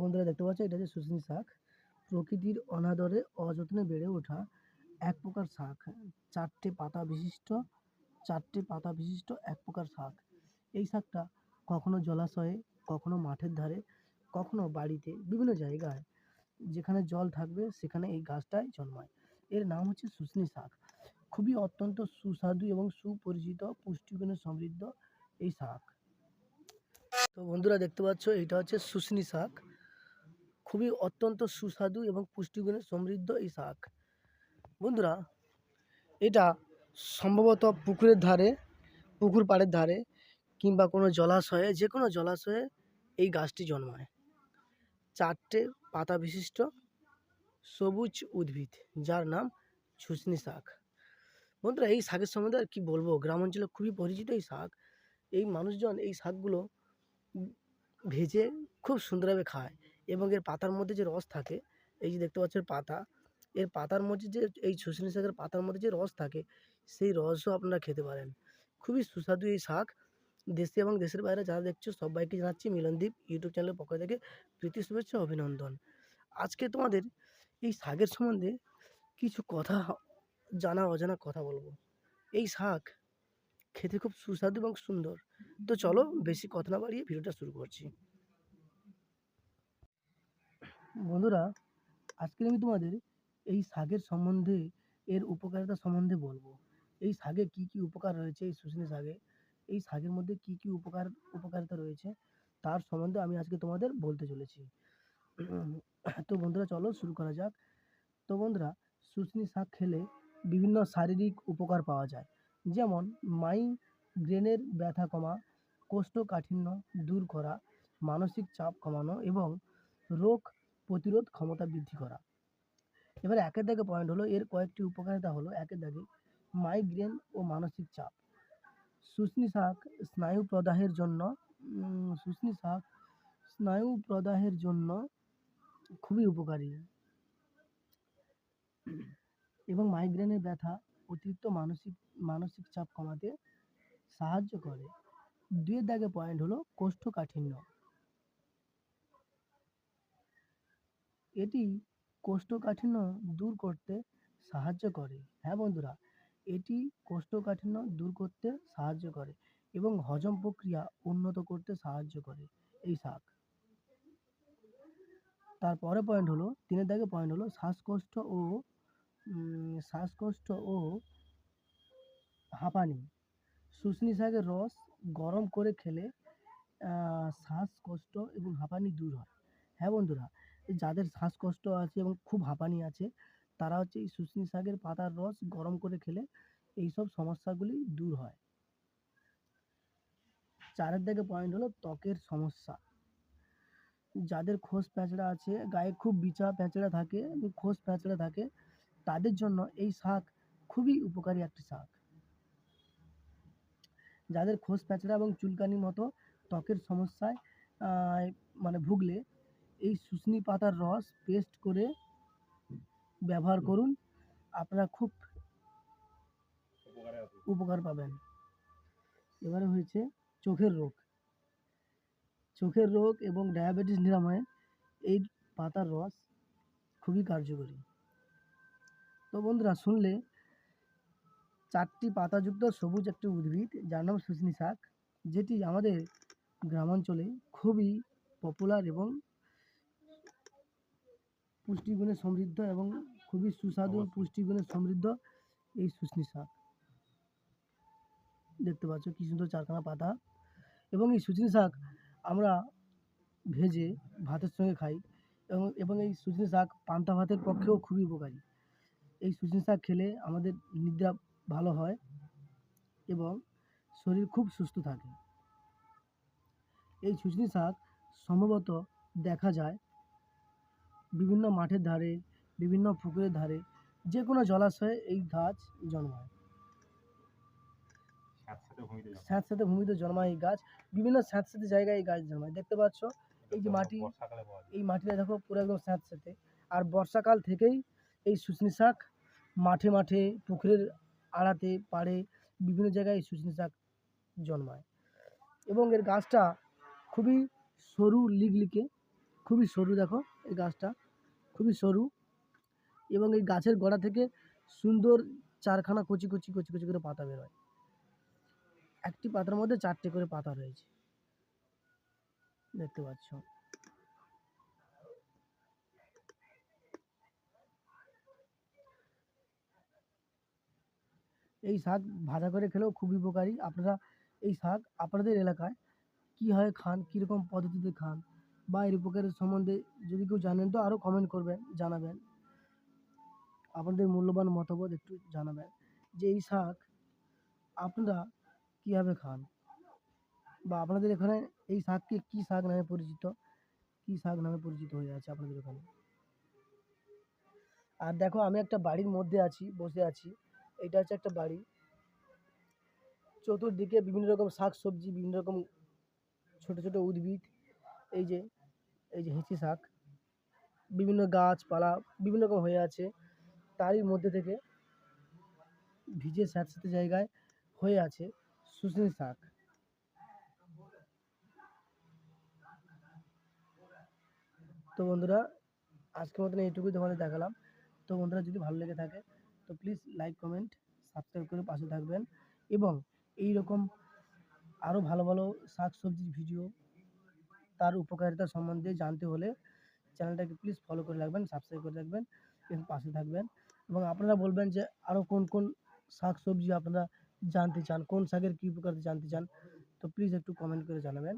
বন্ধুরা দেখতে পাচ্ছ, এটা হচ্ছে শুশনি শাক। প্রকৃতির অনাদরে অযত্নে বেড়ে ওঠা এক প্রকার শাক। চারটে পাতা বিশিষ্ট, চারটে পাতা বিশিষ্ট এক প্রকার শাক। এই শাকটা কখনো জলাশয়ে, কখনো মাঠের ধারে, কখনো বাড়িতে, বিভিন্ন জায়গায় যেখানে জল থাকবে, সেখানে এই গাছটাই জন্মায়। এর নাম হচ্ছে শুশনি শাক। খুবই অত্যন্ত সুস্বাদু এবং সুপরিচিত, পুষ্টিগুণে সমৃদ্ধ এই শাক। তো বন্ধুরা দেখতে পাচ্ছ, এটা হচ্ছে শুশনি শাক। খুবই অত্যন্ত সুস্বাদু এবং পুষ্টিগুণে সমৃদ্ধ এই শাক। বন্ধুরা, এটা সম্ভবত পুকুরের ধারে, পুকুর পাড়ের ধারে কিংবা কোনো জলাশয়ে যে কোনো জলাশয়ে এই গাছটি জন্মায়। চারটে পাতা বিশিষ্ট সবুজ উদ্ভিদ, যার নাম শুশনি শাক। বন্ধুরা, এই শাকের সম্বন্ধে আর কী বলব? গ্রাম অঞ্চলে খুবই পরিচিত এই শাক। এই মানুষজন এই শাকগুলো ভেজে খুব সুন্দরভাবে খায়। এবং এর পাতার মধ্যে যে রস থাকে, এই যে দেখতে পাচ্ছেন পাতা, এর পাতার মধ্যে যে এই শুশনি শাকের পাতার মধ্যে যে রস থাকে, সেই রসও আপনারা খেতে পারেন। খুবই সুস্বাদু এই শাক। দেশে এবং দেশের বাইরে যারা দেখছ, সবাইকে জানাচ্ছি মিলনদীপ ইউটিউব চ্যানেলের পক্ষ থেকে প্রীতি শুভেচ্ছা, অভিনন্দন। আজকে তোমাদের এই শাকের সম্বন্ধে কিছু কথা জানা, অজানা কথা বলব। এই শাক খেতে খুব সুস্বাদু এবং সুন্দর। তো চলো বেশি কথা না বাড়িয়ে ভিডিওটা শুরু করছি। বন্ধুরা, আজকে আমি তোমাদের এই শাকের সম্বন্ধে, এর উপকারিতা সম্বন্ধে বলব। এই শাকে কি কি উপকার রয়েছে, এই শুশনি শাকে? এই শাকের মধ্যে কি কি উপকার, উপকারিতা রয়েছে, তার সম্বন্ধে আমি আজকে তোমাদের বলতে চলেছি। তো বন্ধুরা, চলো শুরু করা যাক। তো বন্ধুরা শুশনি শাক খেলে বিভিন্ন শারীরিক উপকার পাওয়া যায়। যেমন মাইগ্রেনের ব্যথা কমা, কোষ্ঠকাঠিন্য দূর করা, মানসিক চাপ কমানো এবং রোগ প্রতিরোধ ক্ষমতা বৃদ্ধি করা। এবার একের দাগে পয়েন্ট হলো, এর কয়েকটি উপকারিতা হলো, একের দাগে মাইগ্রেন ও মানসিক চাপ। শুশনি শাক স্নায়ু প্রদাহের জন্য শুশনি শাক স্নায়ু প্রদাহের জন্য খুবই উপকারী। এবং মাইগ্রেনের ব্যথা অতিরিক্ত মানসিক মানসিক চাপ কমাতে সাহায্য করে। দুয়ের দাগে পয়েন্ট হলো কোষ্ঠকাঠিন্য। এটি কোষ্ঠকাঠিন্য দূর করতে সাহায্য করে। হ্যাঁ বন্ধুরা, এটি কোষ্ঠকাঠিন্য দূর করতে সাহায্য করে এবং হজম প্রক্রিয়া উন্নত করতে সাহায্য করে এই শাক। তারপরে পয়েন্ট হলো, তিনের দাগে পয়েন্ট হলো শ্বাসকষ্ট ও শ্বাসকষ্ট ও হাঁপানি। শুশনি শাকের রস গরম করে খেলে শ্বাসকষ্ট এবং হাঁপানি দূর হয়। হ্যাঁ বন্ধুরা যাদের শ্বাসকষ্ট আছে এবং খুব হাঁপানি আছে, তারা হচ্ছে এই শুশনি শাকের পাতার রস গরম করে খেলে এইসব সমস্যাগুলি দূর হয়। চারের দিকে পয়েন্ট হলো ত্বকের সমস্যা। যাদের খোস প্যাঁচড়া আছে, গায়ে খুব বিচা প্যাঁচড়া থাকে খোস প্যাঁচড়া থাকে, তাদের জন্য এই শাক খুবই উপকারী একটি শাক। যাদের খোস প্যাঁচড়া এবং চুলকানির মতো ত্বকের সমস্যায় মানে ভুগলে এই শুশনি পাতার রস পেস্ট করে ব্যবহার করুন। আপনারা খুব উপকার পাবেন। এবারে হয়েছে চোখের রোগ। চোখের রোগ এবং ডায়াবেটিস নিরাময়ে এই পাতার রস খুবই কার্যকরী। তো বন্ধুরা শুনলে চারটি পাতাযুক্ত সবুজ একটি উদ্ভিদ যার নাম শুশনি শাক যেটি আমাদের গ্রামাঞ্চলে খুবই পপুলার এবং পুষ্টিগুণে সমৃদ্ধ এবং খুবই সুস্বাদু ও পুষ্টিগুণে সমৃদ্ধ এই শুশনি শাক। দেখতে পাচ্ছ কি সুন্দর চারখানা পাতা। এবং এই শুশনি শাক আমরা ভেজে ভাতের সঙ্গে খাই এবং এবং এই শুশনি শাক পান্তা ভাতের পক্ষেও খুবই উপকারী। এই শুশনি শাক খেলে আমাদের নিদ্রা ভালো হয় এবং শরীর খুব সুস্থ থাকে। এই শুশনি শাক সম্ভবত দেখা যায় বিভিন্ন মাঠের ধারে বিভিন্ন পুকুরের ধারে যে কোনো জলাশয়ে এই গাছ জন্মায়। স্যাঁতস্যাঁতে ভূমিতে জন্মায়। এই গাছ। বিভিন্ন স্যাঁতস্যাঁতে জায়গায় এই গাছ জন্মায়। দেখতে পাচ্ছ এই যে মাটি। এই মাটিটা দেখো পুরো একদম স্যাঁতস্যাঁতে আর বর্ষাকাল থেকেই এই শুশনি শাক মাঠে মাঠে পুকুরের আড়াতে পাড়ে বিভিন্ন জায়গায় এই শুশনি শাক জন্মায়। এবং এর গাছটা খুবই সরু লিগলিকে খুবই সরু দেখো এই গাছটা। খুবই সরু এবং এই গাছের গোড়া থেকে সুন্দর চারখানা কচি কচি কচি কচি করে পাতা বেরোয় একটি পাতার মধ্যে চারটে করে পাতা রয়েছে। দেখতে পাচ্ছ? এই শাক ভাজা করে খেলেও খুবই উপকারী। আপনারা এই শাক আপনাদের এলাকায় কীভাবে খান, কীরকম পদ্ধতিতে খান? বা এর উপকারের সম্বন্ধে যদি কেউ জানেন তো আরও কমেন্ট করবেন, জানাবেন। আপনাদের মূল্যবান মতামত একটু জানাবেন যে এই শাক আপনারা কীভাবে খান? বা আপনাদের এখানে এই শাককে কী শাক নামে পরিচিত? কী শাক নামে পরিচিত হয়ে আছে আপনাদের ওখানে আর দেখো, আমি একটা বাড়ির মধ্যে আছি, বসে আছি। এটা হচ্ছে একটা বাড়ি। চতুর্দিকে বিভিন্ন রকম শাক সবজি বিভিন্ন রকম ছোট ছোট উদ্ভিদ। এই যে এই যে হিঁচি শাক, বিভিন্ন গাছপালা, বিভিন্ন রকম হয়ে আছে। তারই মধ্যে থেকে ভিজে স্যাঁতস্যাঁতে জায়গায় হয়ে আছে শুশনি শাক। তো বন্ধুরা, আজকের মতন এইটুকুই তোমাদের দেখালাম। তো বন্ধুরা, যদি ভালো লেগে থাকে, তো প্লিজ লাইক কমেন্ট সাবস্ক্রাইব করে পাশে থাকবেন এবং এই রকম আরও ভালো ভালো শাক সবজির ভিডিও তার উপকারিতা সম্বন্ধে জানতে হলে চ্যানেলটাকে প্লিজ ফলো করে রাখবেন সাবস্ক্রাইব করে রাখবেন, এবং পাশে থাকবেন। এবং আপনারা বলবেন যে আরও কোন কোন শাক সবজি আপনারা জানতে চান, কোন শাকের কী উপকারিতা জানতে চান, তো প্লিজ একটু কমেন্ট করে জানাবেন।